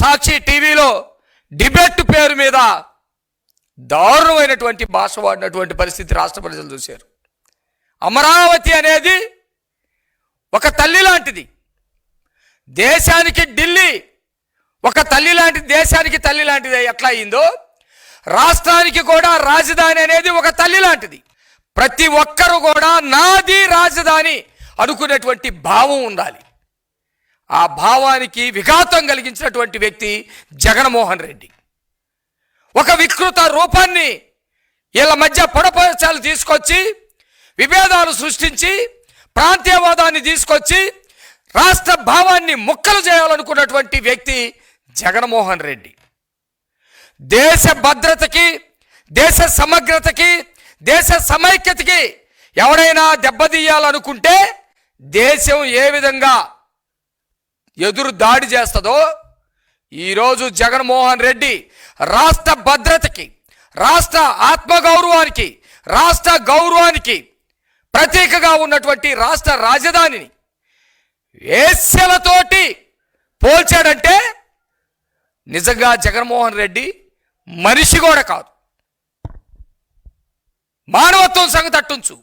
సాక్షి టీవీలో డిబేట్ పేరు మీద దారుణమైనటువంటి భాష వాడినటువంటి పరిస్థితి రాష్ట్ర ప్రజలు చూశారు. అమరావతి అనేది ఒక తల్లి లాంటిది. దేశానికి ఢిల్లీ ఒక తల్లి లాంటి దేశానికి తల్లి లాంటిది ఎట్లా అయిందో రాష్ట్రానికి కూడా రాజధాని అనేది ఒక తల్లి లాంటిది. ప్రతి ఒక్కరూ కూడా నాది రాజధాని అనుకునేటువంటి భావం ఉండాలి. ఆ భావానికి విఘాతం కలిగించినటువంటి వ్యక్తి జగన్మోహన్ రెడ్డి. ఒక వికృత రూపాన్ని వీళ్ళ మధ్య పొడపచాలు తీసుకొచ్చి విభేదాలు సృష్టించి ప్రాంతీయవాదాన్ని తీసుకొచ్చి రాష్ట్ర భావాన్ని ముక్కలు చేయాలనుకున్నటువంటి వ్యక్తి జగన్మోహన్ రెడ్డి. దేశ భద్రతకి దేశ సమగ్రతకి దేశ సమైక్యతకి ఎవడైనా దెబ్బతీయాలనుకుంటే దేశం ఏ విధంగా ఎదురు దాడి చేస్తుందో ఈరోజు జగన్మోహన్ రెడ్డి రాష్ట్ర భద్రతకి రాష్ట్ర ఆత్మగౌరవానికి రాష్ట్ర గౌరవానికి ప్రతీకగా ఉన్నటువంటి రాష్ట్ర రాజధానిని వేస్యలతోటి పోల్చాడంటే నిజంగా జగన్మోహన్ రెడ్డి మనిషి కూడా కాదు. మానవత్వం సంగతి అట్టుంచు.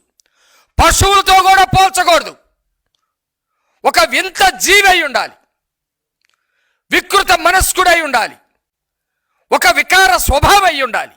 పశువులతో కూడా పోల్చకూడదు. ఒక వింత జీవి అయి ఉండాలి. వికృత మనస్కుడై ఉండాలి. ఒక వికార స్వభావం అయి ఉండాలి.